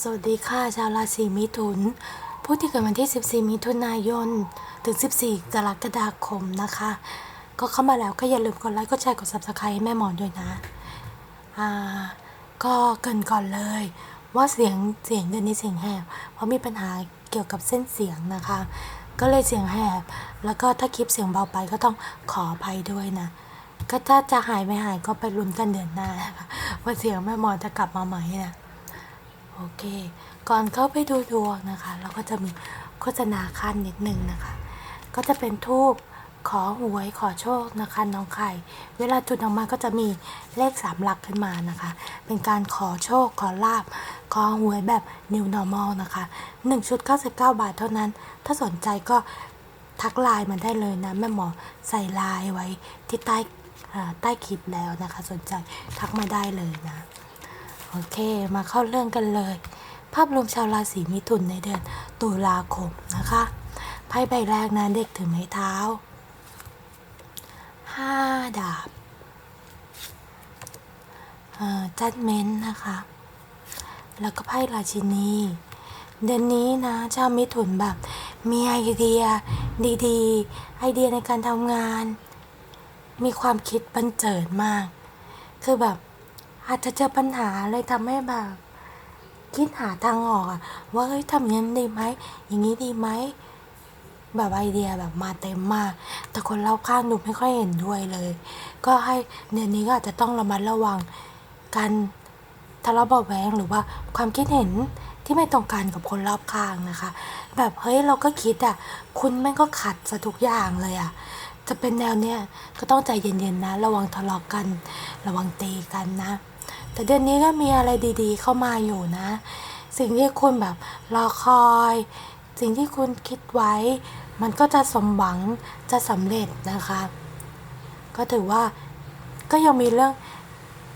สวัสดีค่ะ ชาวราศีมิถุน ผู้ที่เกิดวันที่ 14 มิถุนายน ถึง 14 กรกฎาคมนะคะ ก็เข้ามาแล้วก็อย่าลืมกดไลค์กดแชร์กด subscribe แม่หมอนด้วยนะ อ่า ก็เกินก่อนเลย ว่าเสียงเสียงเดือนนี้เสียงแหบ เพราะมีปัญหาเกี่ยวกับเส้นเสียงนะคะ ก็เลยเสียงแหบ แล้วก็ถ้าคลิปเสียงเบาไปก็ต้องขออภัยด้วยนะ ก็ถ้าจะหายไม่หายก็ไปลุ้นกันเดือนหน้านะคะว่าเสียงแม่หมอนจะกลับมาไหมนะ โอเค ก่อนเข้าไปดูดวงนะคะ เราก็จะมีโฆษณาขั้นนิดนึงนะคะ ก็จะเป็นทูบขอหวยขอโชคนะคะน้องไข่ เวลาจุดออกมาก็จะมีเลขสามหลักขึ้นมานะคะ เป็นการขอโชคขอลาบ ขอหวยแบบ new normal นะคะ 1 ชุด 99 บาทเท่านั้น ถ้าสนใจก็ทักไลน์มาได้เลยนะ แม่หมอใส่ไลน์ไว้ที่ใต้ใต้คลิปแล้วนะคะ สนใจทักมาได้เลยนะ โอเค มาเข้าเรื่องกันเลย ภาพรวมชาวราศีมิถุนในเดือนตุลาคมนะคะไพ่ใบแรกนะเด็กถือไม้เท้าห้าดาบจัดเม้นนะคะ แล้วก็ไพ่ราชินี เดือนนี้นะชาวมิถุนแบบ มีไอเดียดีๆ ไอเดียในการทำงาน มีความคิดบันเจิดมาก คือแบบ อาจจะเจอปัญหาเลยทำให้แบบ คิดหาทางออกอะว่าเฮ้ยทำอย่างนี้ดีไหมอย่างนี้ดีไหมแบบไอเดียแบบมาเต็มมาก แต่คนรอบข้างดูไม่ค่อยเห็นด้วยเลย ก็ให้เดือนนี้ก็อาจจะต้องระมัดระวังการทะเลาะเบาแวงหรือว่าความคิดเห็นที่ไม่ตรงกันกับคนรอบข้างนะคะ แบบเฮ้ยเราก็คิดอะคุณแม่งก็ขัดซะทุกอย่างเลยอะจะเป็นแนวเนี้ยก็ต้องใจเย็นๆนะ ระวังทะเลาะกัน ระวังตีกันนะ แต่เดือนนี้ก็มีอะไรดีๆ เข้ามาอยู่นะ สิ่งที่คุณแบบรอคอย สิ่งที่คุณคิดไว้ มันก็จะสมหวังจะสำเร็จนะคะ ก็ถือว่าก็ยังมีเรื่อง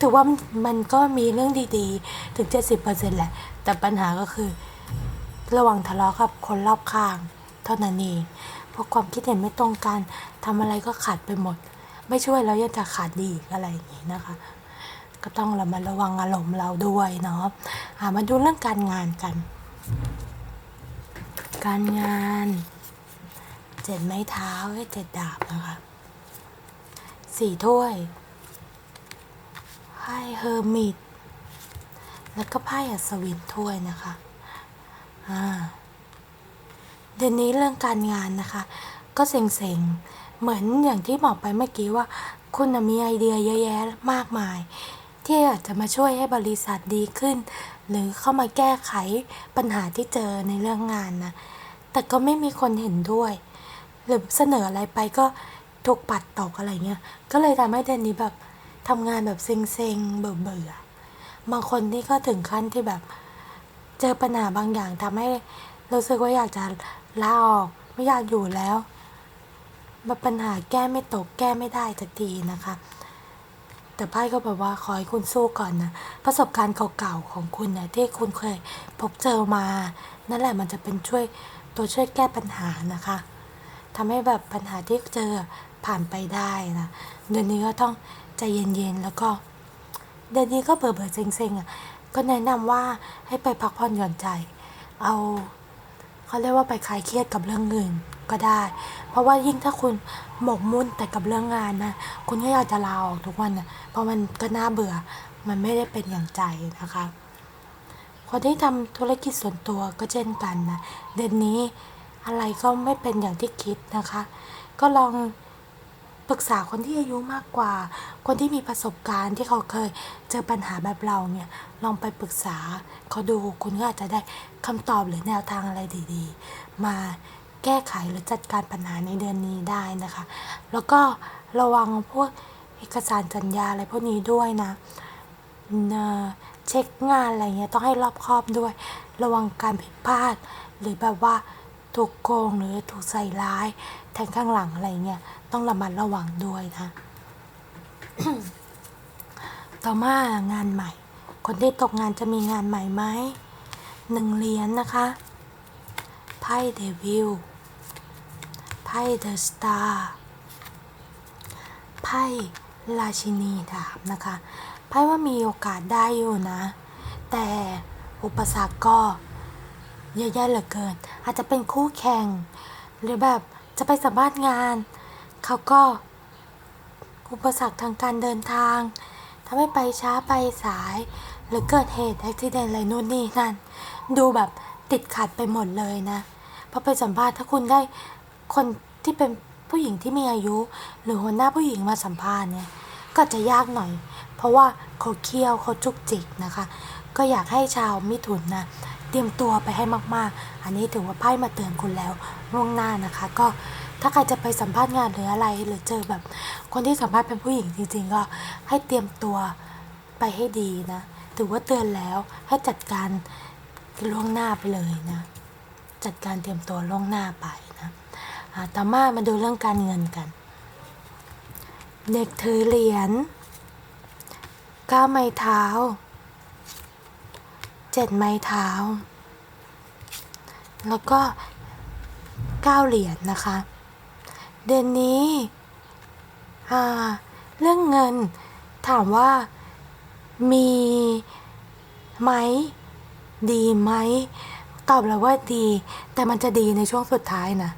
ถือว่ามันก็มีเรื่องดีๆ ถึง 70%แหละ แต่ปัญหาก็คือ ระวังทะเลาะกับคนรอบข้าง เท่านั้นเองเพราะความคิดเห็นไม่ตรงกันทำอะไรก็ขาดไปหมด ไม่ช่วยแล้วยังจะขาดดีอะไรอย่างนี้นะคะ ก็ต้องระมัดระวังอารมณ์เราด้วยเนาะะมาดูเรื่องการงานกัน การงานเจ็ดไม้เท้าเจ็ดดาบนะคะสี่ถ้วยไพ่เฮอร์มิตแล้วก็ไพ่อัศวินถ้วยนะคะอ่าเดือนนี้เรื่องการงานนะคะ ก็เซ็งๆ เหมือนอย่างที่บอกไปเมื่อกี้ว่า คุณมีไอเดียเยอะแยะมากมาย ที่อาจจะมาช่วยให้บริษัทดีขึ้น หรือเข้ามาแก้ไขปัญหาที่เจอในเรื่องงานนะ แต่ก็ไม่มีคนเห็นด้วย หรือเสนออะไรไปก็ถูกปัดตกอะไรเงี้ย ก็เลยทำให้เดนนี้แบบทำงานแบบเซ็งๆเบื่อๆบางคนนี่ก็ถึงขั้นที่แบบเจอปัญหาบางอย่างทำให้รู้สึกว่าอยากจะลาออกไม่อยากอยู่แล้วแบบปัญหาแก้ไม่ตกแก้ไม่ได้สักทีนะคะ แต่ไพ่ก็แบบว่าขอให้คุณสู้ก่อนนะ ประสบการณ์เก่าๆของคุณเนี่ยที่คุณเคยพบเจอมา นั่นแหละมันจะเป็นช่วยตัวช่วยแก้ปัญหานะคะทำให้แบบปัญหาที่เจอผ่านไปได้นะเดือนนี้ก็ต้องใจเย็นๆแล้วก็ เดือนนี้ก็เบื่อเบื่อเซ็งๆอะก็แนะนำว่าให้ไปพักผ่อนหย่อนใจ เอาเขาเรียกว่าไปคลายเครียดกับเรื่องอื่น ก็ได้ เพราะว่ายิ่งถ้าคุณหมกมุ่นแต่กับเรื่องงานนะ คุณก็อยากจะลาออกทุกวันนะเพราะมันก็น่าเบื่อ มันไม่ได้เป็นอย่างใจนะคะ คนที่ทำธุรกิจส่วนตัวก็เช่นกันนะ เดือนนี้อะไรก็ไม่เป็นอย่างที่คิดนะคะ ก็ลองปรึกษาคนที่อายุมากกว่า คนที่มีประสบการณ์ที่เขาเคยเจอปัญหาแบบเราเนี่ย ลองไปปรึกษาเขาดู คุณก็อาจจะได้คำตอบหรือแนวทางอะไรดี ๆ มา แก้ไขหรือจัดการปัญหาในเดือนนี้ได้นะคะ แล้วก็ระวังพวกเอกสารสัญญาอะไรพวกนี้ด้วยนะเอ่อเช็คงานอะไรเงี้ยต้องให้รอบคอบด้วย ระวังการผิดพลาด หรือแบบว่าถูกโกงหรือถูกใส่ร้าย แทงข้างหลังอะไรเงี้ยต้องระมัดระวังด้วยนะต่อมางานใหม่ คนที่ตกงานจะมีงานใหม่ไหมหนึ่งเหรียญนะคะไพ่เดวิล ไพ่เดอะสตาร์ไพ่ราชินีดาบนะคะไพ่ว่ามีโอกาสได้อยู่นะ แต่อุปสรรคก็เยอะแยะเหลือเกิน อาจจะเป็นคู่แข่ง หรือแบบจะไปสัมภาษณ์งาน เขาก็อุปสรรคทางการเดินทางทำให้ไปช้าไปสาย หรือเกิดเหตุอุบิเหตุอะไรนู่นนี่นั่น ดูแบบติดขัดไปหมดเลยนะพอไปสัมภาษณ์ถ้าคุณได้ คนที่เป็นผู้หญิงที่มีอายุ หรือหัวหน้าผู้หญิงมาสัมภาษณ์เนี่ยก็จะยากหน่อย เพราะว่าเขาเคี่ยวเขาจุกจิกนะคะ ก็อยากให้ชาวมิถุนนะเตรียมตัวไปให้มากๆ อันนี้ถือว่าไพ่มาเตือนคุณแล้วล่วงหน้านะคะ ก็ถ้าใครจะไปสัมภาษณ์งานหรืออะไร หรือเจอแบบคนที่สัมภาษณ์เป็นผู้หญิงจริง ๆ ก็ให้เตรียมตัวไปให้ดีนะถือว่าเตือนแล้วให้จัดการล่วงหน้าไปเลยนะ จัดการเตรียมตัวล่วงหน้าไป ต่อมามาดูเรื่องการเงินกัน เด็กถือเหรียญก้าไม้เท้าเจ็ดไม้เท้า แล้วก็เก้าเหรียญนะคะ เดือนนี้เรื่องเงินถามว่ามีไหมดีไหม ตอบแล้วว่าดี แต่มันจะดีในช่วงสุดท้ายนะ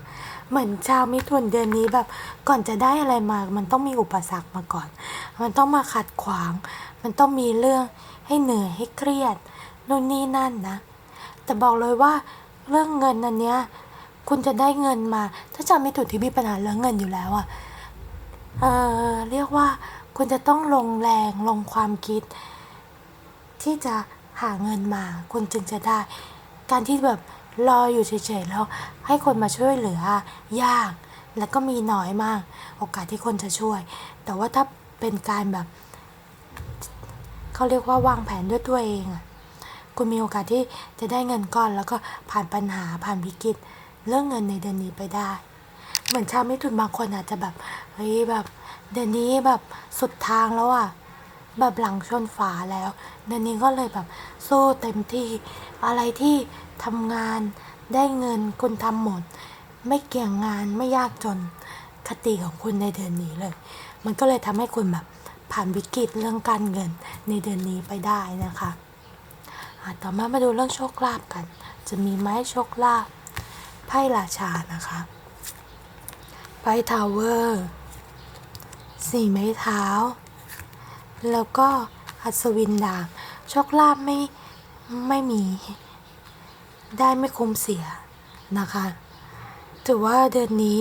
เหมือนชาวมิถุนเดือนนี้แบบก่อนจะได้อะไรมา มันต้องมีอุปสรรคมาก่อน มันต้องมาขัดขวาง มันต้องมีเรื่องให้เหนื่อยให้เครียดนู่นนี่นั่นนะ แต่บอกเลยว่าเรื่องเงินอันเนี้ยคุณจะได้เงินมา ถ้าชาวมิถุนที่มีปัญหาเรื่องเงินอยู่แล้วอะเออเรียกว่าคุณจะต้องลงแรงลงความคิด ที่จะหาเงินมา คุณจึงจะได้ การที่แบบ รออยู่เฉยๆแล้วให้คนมาช่วยเหลือยาก แล้วก็มีน้อยมาก โอกาสที่คนจะช่วย แต่ว่าถ้าเป็นการแบบเขาเรียกว่าวางแผนด้วยตัวเองอะคุณมีโอกาสที่จะได้เงินก้อนแล้วก็ผ่านปัญหาผ่านวิกฤตเรื่องเงินในเดือนนี้ไปได้ เหมือนชาวมิถุนบางคนอาจจะแบบเฮ้ยแบบเดือนนี้แบบสุดทางแล้วอะแบบหลังชนฝาแล้ว เดือนนี้ก็เลยแบบสู้เต็มที่อะไรที่ ทำงานได้เงินคุณทำหมด ไม่เกี่ยงงานไม่ยากจนคติของคุณในเดือนนี้เลย มันก็เลยทำให้คุณแบบผ่านวิกฤตเรื่องการเงินในเดือนนี้ไปได้นะคะะต่อมามาดูเรื่องโชคลาภกัน จะมีไหมโชคลาภไพ่ราชานะคะไพ่ทาวเวอร์สี่ไม้เท้า แล้วก็อัศวินดาบโชคลาภไม่ไม่มี ได้ไม่คุ้มเสียนะคะ ถือว่าเดือนนี้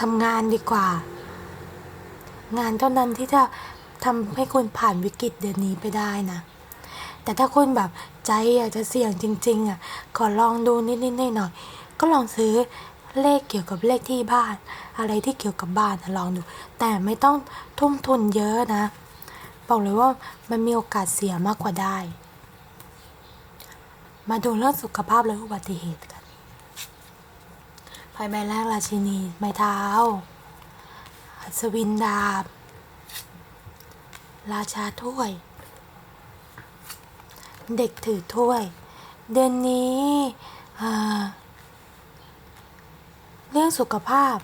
ทำงานดีกว่า งานเท่านั้นที่จะทำให้คุณผ่านวิกฤตเดือนนี้ไปได้นะ แต่ถ้าคุณแบบใจอยากจะเสี่ยงจริง ๆอะขอลองดูนิดๆหน่อยๆก็ลองซื้อเลขเกี่ยวกับเลขที่บ้าน อะไรที่เกี่ยวกับบ้านลองดู แต่ไม่ต้องทุ่มทุนเยอะนะ บอกเลยว่ามันมีโอกาสเสียมากกว่าได้ มาดูเรื่องสุขภาพและอุบัติเหตุกันไพ่ใบแรกราชินี ไม้เท้า อัศวินดาบ ราชาถ้วย เด็กถือถ้วย เดือนนี้เรื่องสุขภาพ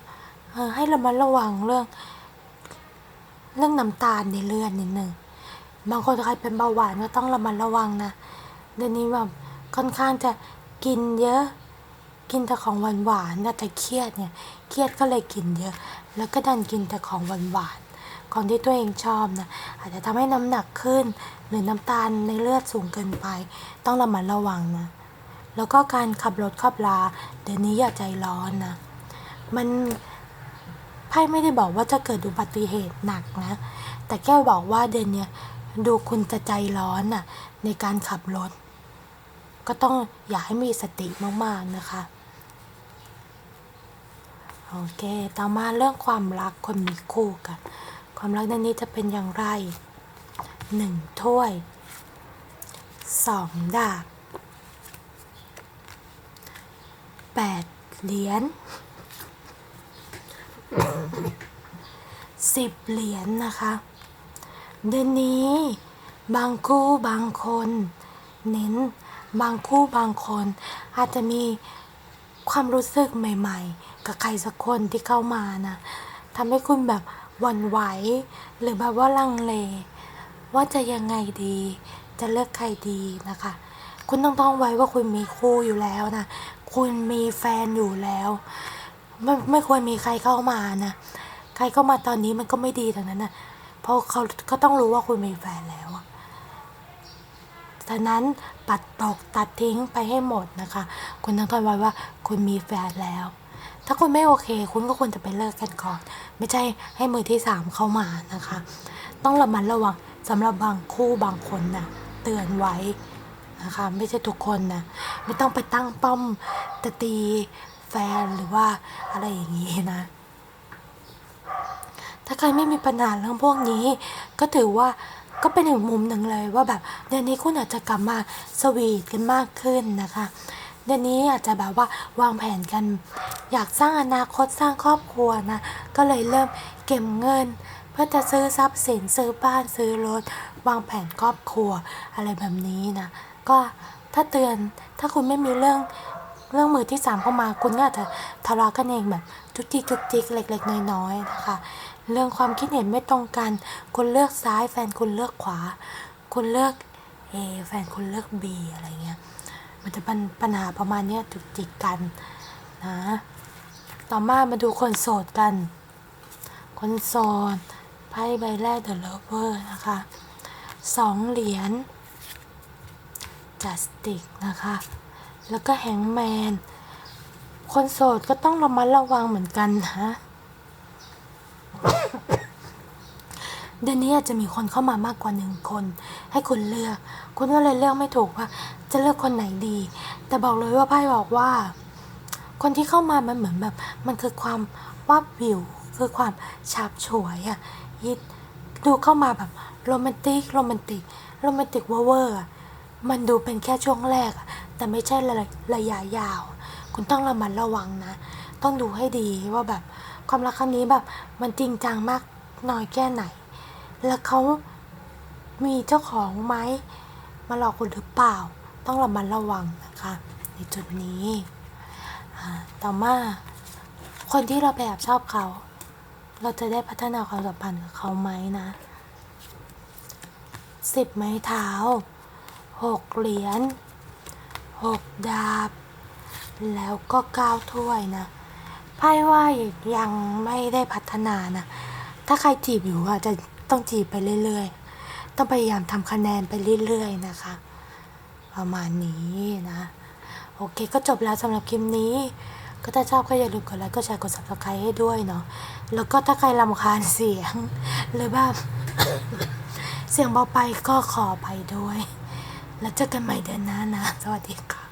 ให้ระมัดระวังเรื่อง เรื่องน้ำตาลในเลือดนิดนึงบางคนใครเป็นเบาหวานก็ต้องระมัดระวังนะเดือนนี้แบบ ค่อนข้างจะกินเยอะ กินแต่ของหวานหวานนะแต่เครียดเนี่ยเครียดก็เลยกินเยอะ แล้วก็ดันกินแต่ของหวานหวานของที่ตัวเองชอบนะอาจจะทำให้น้ำหนักขึ้น หรือน้ำตาลในเลือดสูงเกินไป ต้องระมัดระวังนะแล้วก็การขับรถขับลาเดี๋ยวนี้อย่าใจร้อนนะมันไพ่ไม่ได้บอกว่าจะเกิดอุบัติเหตุหนักนะ แต่แค่บอกว่าเดือนเนี้ยดูคุณจะใจร้อนน่ะในการขับรถ ก็ต้องอย่าให้มีสติมากๆนะคะโอเค ต่อมาเรื่องความรักคนมีคู่กัน ความรักในนี้จะเป็นอย่างไรหนึ่งถ้วยสองดาบแปดเหรียญสิบเหรียญนะคะ เดือนนี้บางคู่บางคน เน้น บางคู่บางคนอาจจะมีความรู้สึกใหม่ ๆ กับใครสักคนที่เข้ามานะทำให้คุณแบบหวั่นไหว หรือแบบว่าลังเล ว่าจะยังไงดี จะเลือกใครดีนะคะ คุณต้องต้องไว้ว่าคุณมีคู่อยู่แล้วนะ คุณมีแฟนอยู่แล้วไม่ไม่ควรมีใครเข้ามานะ ใครเข้ามาตอนนี้มันก็ไม่ดีทั้งนั้นนะเพราะเขาก็ต้องรู้ว่าคุณมีแฟนแล้วะฉะนั้นปัดตกตัดทิ้งไปให้หมดนะคะ คุณต้องทนไว้ว่าคุณมีแฟนแล้ว ถ้าคุณไม่โอเค คุณก็ควรจะไปเลิกกันก่อน ไม่ใช่ให้มือที่สามเข้ามานะคะ ต้องระมัดระวังสำหรับบางคู่บางคนนะเตือนไว้นะคะ ไม่ใช่ทุกคนนะไม่ต้องไปตั้งป้อมจะตีแฟนหรือว่าอะไรอย่างนี้นะถ้าใครไม่มีปัญหาเรื่องพวกนี้ ก็ถือว่า ก็เป็นอีกมุมหนึ่งเลยว่าแบบเดือนนี้คุณอาจจะกลับมาสวีทกันมากขึ้นนะคะเดือนนี้อาจจะแบบว่าวางแผนกัน อยากสร้างอนาคตสร้างครอบครัวนะ ก็เลยเริ่มเก็บเงิน เพื่อจะซื้อทรัพย์สินซื้อบ้านซื้อรถ วางแผนครอบครัวอะไรแบบนี้นะ ก็ถ้าเตือนถ้าคุณไม่มีเรื่องเรื่องมือที่สามเข้ามาคุณก็อาจจะทะเลาะกันเองแบบจุกจิกจุกจิกเล็ก ๆ น้อยๆนะคะ เรื่องความคิดเห็นไม่ตรงกัน คุณเลือกซ้ายแฟนคุณเลือกขวา คุณเลือก A แฟนคุณเลือก B อะไรเงี้ย มันจะเป็นปัญหาประมาณเนี้ยจุกจิกกันนะ ต่อมามาดูคนโสดกัน คนโสดไพ่ใบแรก The Lover นะคะสองเหรียญจัสติกนะคะ แล้วก็แฮงแมน คนโสดก็ต้องระมัดระวังเหมือนกันนะ เดือนนี้อาจจะมีคนเข้ามามากกว่าหนึ่งคน ให้คุณเลือก คุณก็เลยเลือกไม่ถูกว่า จะเลือกคนไหนดี แต่บอกเลยว่าไพ่บอกว่า คนที่เข้ามามันเหมือนแบบ มันคือความวับวิว คือความฉาบฉวยอะยิดดูเข้ามาแบบโรแมนติกโรแมนติกโรแมนติกเวอร์ๆอะมันดูเป็นแค่ช่วงแรก แต่ไม่ใช่ระระยะยาว คุณต้องระมัดระวังนะ ต้องดูให้ดีว่าแบบความรักครั้งนี้แบบมันจริงจังมากน้อยแค่ไหน แล้วเขามีเจ้าของไหมมาหลอกคุณหรือเปล่า ต้องระมัดระวังนะคะ ในจุดนี้ต่อมาคนที่เราไปแอบชอบเขา เราจะได้พัฒนาความสัมพันธ์กับเขาไหมนะสิบไม้เท้าหกเหรียญหกดาบ แล้วก็เก้าถ้วยนะไพ่ว่ายังไม่ได้พัฒนานะ ถ้าใครจีบอยู่อาจจะ ต้องจีบไปเรื่อยๆ ต้องพยายามทำคะแนนไปเรื่อยๆนะคะ ประมาณนี้นะ โอเคก็จบแล้วสำหรับคลิปนี้ ก็ถ้าชอบก็อย่าลืมกดไลค์กดแชร์กด subscribe ให้ด้วยเนาะแล้วก็ถ้าใครรำคาญเสียง หรือแบบเสียงเบาไปก็ขอไปด้วย แล้วเจอกันใหม่เดือนหน้านะ สวัสดีค่ะ